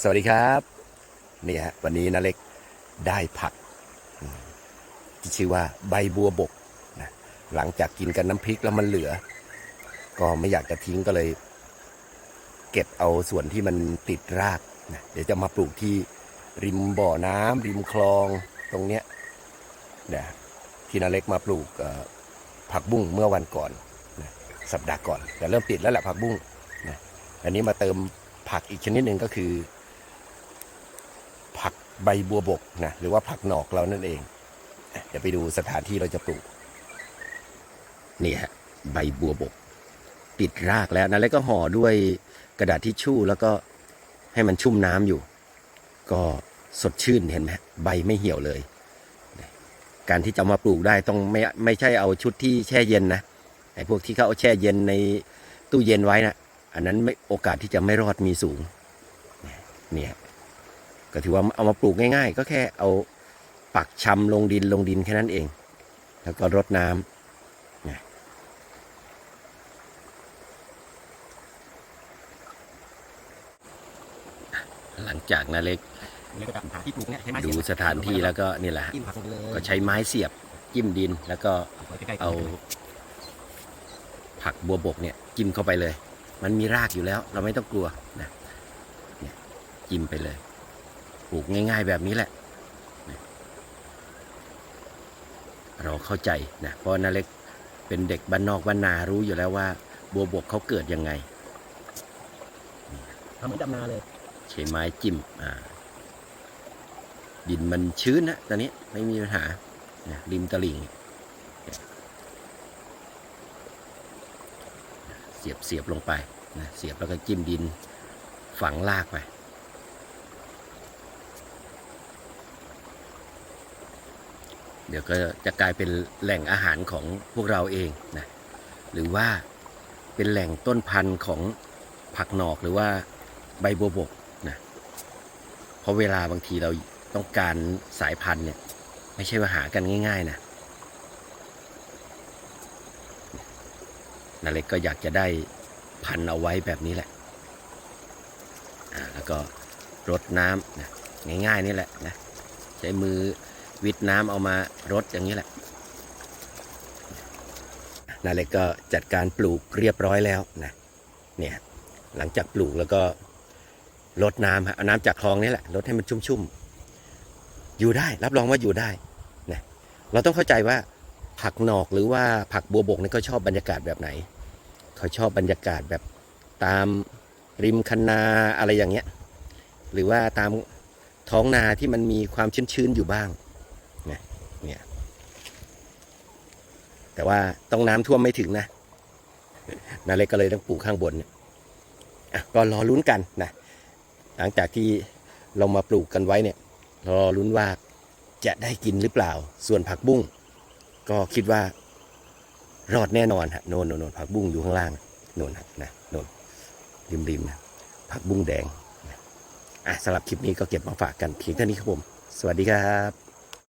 สวัสดีครับนี่ฮะวันนี้นาเล็กได้ผักที่ชื่อว่าใบบัวบกนะหลังจากกินกันน้ำพริกแล้วมันเหลือ ก็ไม่อยากจะทิ้งก็เลย เก็บเอาส่วนที่มันติดรากนะเดี๋ยวจะมาปลูกที่ริมบ่อน้ำริมคลองตรงเนี้ยนะที่นาเล็กมาปลูกผักบุ้งเมื่อวันก่อนนะสัปดาห์ก่อนแต่เริ่มติดแล้วแหละผักบุ้งนะอันนี้มาเติม ผักอีกชนิดหนึ่งก็คือ ผักใบบัวบกนะหรือว่าผักหนอกเรานั่นเอง เดี๋ยวไปดูสถานที่เราจะปลูก นี่ฮะใบบัวบก ติดรากแล้วนะแล้วก็ห่อด้วยกระดาษทิชชู่แล้วก็ให้มันชุ่มน้ำอยู่ ก็สดชื่นเห็นไหมใบไม่เหี่ยวเลย การที่จะมาปลูกได้ต้องไม่ไม่ใช่เอาชุดที่แช่เย็นนะไอ้พวกที่เขาเอาแช่เย็นในตู้เย็นไว้นะ อันนั้นไม่โอกาสที่จะไม่รอดมีสูงเนี่ยก็ถือว่าเอามาปลูกง่าย ๆ ก็แค่เอาปักชำลงดินลงดินแค่นั้นเอง แล้วก็รดน้ำนะหลังจากนาเล็กนี่ก็จะหาที่ปลูกเนี่ยใช้ไม้ดูเสียบสถานที่แล้วก็นี่แหละฮะจิ้มผักลงไปเลยก็ใช้ไม้เสียบจิ้มดินแล้วก็ใกล้ๆเอาผักบัวบกเนี่ยจิ้มเข้าไปเลย มันมีรากอยู่แล้ว เราไม่ต้องกลัวนะเนี่ยจิ้มไปเลยปลูกง่าย ๆ แบบนี้แหละนะเราเข้าใจนะเพราะนาเล็กเป็นเด็กบ้านนอกบ้านนารู้อยู่แล้วว่า บัวบกเขาเกิดยังไงทำเหมือนดำนาเลยใช้ไม้จิ้มอ่าดินมันชื้นนะตอนนี้ไม่มีปัญหานะริมตลิ่ง เสียบเสียบลงไปนะเสียบแล้วก็จิ้มดินฝังลากไป เดี๋ยวก็จะกลายเป็นแหล่งอาหารของพวกเราเองนะหรือว่าเป็นแหล่งต้นพันธุ์ของผักหนอกหรือว่าใบบัวบกนะเพราะเวลาบางทีเราต้องการสายพันธุ์เนี่ยไม่ใช่ว่าหากันง่าย ๆ นะ นาเล็กก็อยากจะได้พันเอาไว้แบบนี้แหละอ่าแล้วก็รดน้ำนะง่ายๆนี่แหละนะใช้มือวิดน้ำเอามารดอย่างนี้แหละนาเล็กก็จัดการปลูกเรียบร้อยแล้วนะเนี่ยหลังจากปลูกแล้วก็ลดน้ำฮะเอาน้ำจากคลองนี่แหละลดให้มันชุ่มๆอยู่ได้รับรองว่าอยู่ได้นะเราต้องเข้าใจว่า ผักหนอกหรือว่าผักบัวบกนี่เขาชอบบรรยากาศแบบไหน เขาชอบบรรยากาศแบบตามริมคันนาอะไรอย่างเงี้ย หรือว่าตามท้องนาที่มันมีความชื้นๆอยู่บ้างนะเนี่ยแต่ว่าต้องน้ำท่วมไม่ถึงนะนาเล็กก็เลยต้องปลูกข้างบนเนี่ยก็รอลุ้นกันนะหลังจากที่เรามาปลูกกันไว้เนี่ยรอลุ้นว่าจะได้กินหรือเปล่า ส่วนผักบุ้ง ก็คิดว่ารอดแน่นอนฮะโนนโนนโนนผักบุ้งอยู่ข้างล่างโนนนะโนนริมริมๆนะผักบุ้งแดงนะอะสำหรับคลิปนี้ก็เก็บมาฝากกันเพียงเท่านี้ครับผม สวัสดีครับ